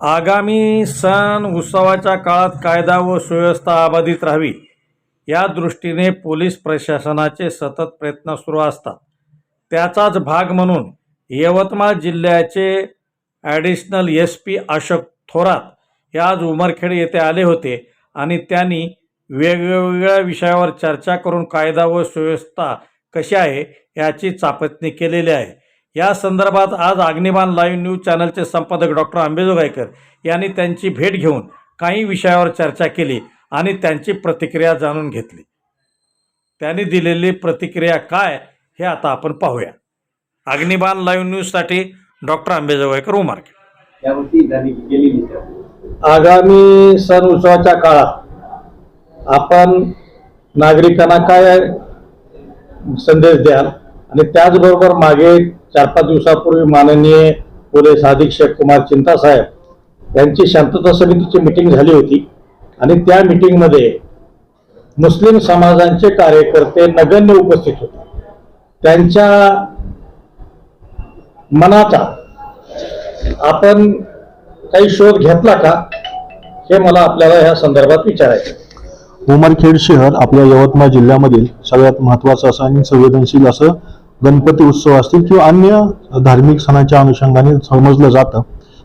आगामी सण उत्सवाच्या काळात कायदा व सुव्यवस्था अबाधित राहावी. या दृष्टीने पोलीस प्रशासनाचे सतत प्रयत्न सुरू असतात. त्याचाच भाग म्हणून यवतमाळ जिल्ह्याचे additional S P Ashok Thorat हे आज उमरखेड येथे आले होते आणि त्यांनी वेगवेगळ्या विषयावर चर्चा करून कायदा व सुव्यवस्था कशी आहे याची चापतणी केलेली आहे. या संदर्भात आज अग्निबाण लाईव्ह न्यूज चॅनलचे संपादक डॉक्टर आंबेजोगाईकर यांनी त्यांची भेट घेऊन काही विषयावर चर्चा केली आणि त्यांची प्रतिक्रिया जाणून घेतली. त्यांनी दिलेली प्रतिक्रिया काय हे आता आपण पाहूया. अग्निबाण लाईव्ह न्यूजसाठी डॉक्टर आंबेजोगाईकर चर्चा. आगामी सण उत्सवाच्या काळात आपण नागरिकांना काय संदेश द्याल? आणि त्याचबरोबर मागे चार पाच दिवसापूर्वी माननीय पोलीस अधीक्षक कुमार चिंतासाहेब यांची शांतता समितीची मिटिंग झाली होती. आणि त्या मिटिंगमध्ये मुस्लिम समाजांचे कार्यकर्ते नगण्य उपस्थित होते. त्यांच्या मनाचा आपण काही शोध घेतला का हे मला आपल्याला ह्या संदर्भात विचारायचं उमरखेड शहर आपल्या यवतमाळ जिल्ह्यामधील सगळ्यात महत्वाचं असं आणि संवेदनशील असं गणपती उत्सव असतील किंवा अन्य धार्मिक सणाच्या अनुषंगाने समजलं जातं.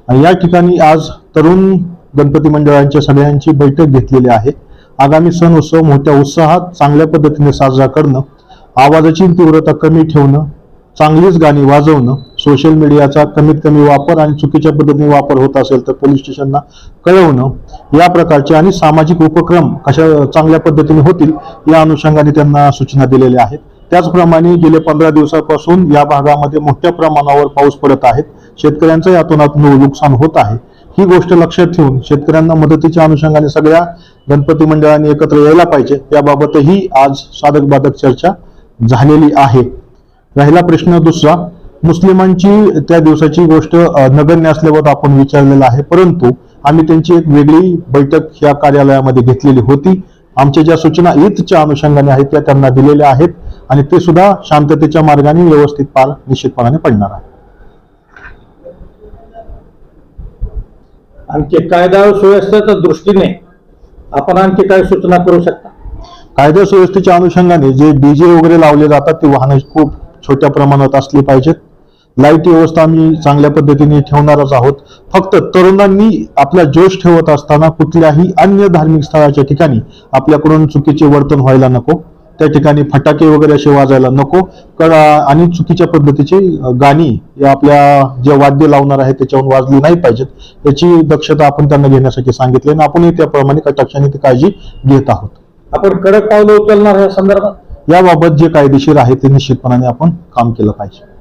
आणि या ठिकाणी आज तरुण गणपती मंडळांच्या सगळ्यांची बैठक घेतलेली आहे. आगामी सण उत्सव मोठ्या उत्साहात चांगल्या पद्धतीने साजरा करणं आवाजाची तीव्रता कमी ठेवणं चांगलीच गाणी वाजवणं सोशल मीडियाचा कमीत कमी वापर आणि चुकीच्या पद्धतीने वापर होत असेल तर पोलीस स्टेशनला कळवणं या प्रकारचे आणि सामाजिक उपक्रम कशा चांगल्या पद्धतीने होतील या अनुषंगाने त्यांना सूचना दिलेल्या आहेत. त्याचप्रमाणे गेले पंधरा दिवसापासून या भागामध्ये मोठ्या प्रमाणावर पाऊस पडत आहेत शेतकऱ्यांचं यातून नुकसान होत आहे. ही गोष्ट लक्षात ठेवून शेतकऱ्यांना मदतीच्या अनुषंगाने सगळ्या गणपती मंडळांनी एकत्र यायला पाहिजे. याबाबतही आज साधक बाधक चर्चा झालेली आहे. राहिला प्रश्न दुसरा. मुस्लिमांची त्या दिवसाची गोष्ट नगण्य असल्यावर आपण विचारलेला आहे. परंतु आम्ही त्यांची एक वेगळी बैठक या कार्यालयामध्ये घेतलेली होती. आमच्या ज्या सूचना ईदच्या अनुषंगाने आहेत त्या त्यांना दिलेल्या आहेत. आणि ते सुद्धा शांततेच्या मार्गाने व्यवस्थित पार निश्चितपणाने पडणार आहे. आणखी कायदा व सुव्यवस्थेच्या दृष्टीने आपण आणखी काय सूचना करू शकता? कायदा सुव्यवस्थेच्या अनुषंगाने जे डीजे वगैरे लावले जातात ते वाहनं खूप छोट्या प्रमाणात असली पाहिजेत. लाइट व्यवस्था आम्ही चांगल्या पद्धतीने ठेवणारच आहोत. फक्त तरुणांनी आपला जोश ठेवत असताना कुठल्याही अन्य धार्मिक स्थळाच्या ठिकाणी आपल्याकडून चुकीचे वर्तन व्हायला नको. त्या ठिकाणी फटाके वगैरे असे वाजायला नको. आणि चुकीच्या पद्धतीची गाणी या आपल्या जे वाद्य लावणार आहे त्याच्यावरून वाजली नाही पाहिजेत. याची दक्षता आपण त्यांना घेण्यासाठी सांगितले आणि आपणही त्याप्रमाणे कटाक्षाने ती काळजी घेत आहोत. आपण कडक पावलं उचलणार या संदर्भात? याबाबत जे कायदेशीर आहे ते निश्चितपणाने आपण काम केलं पाहिजे.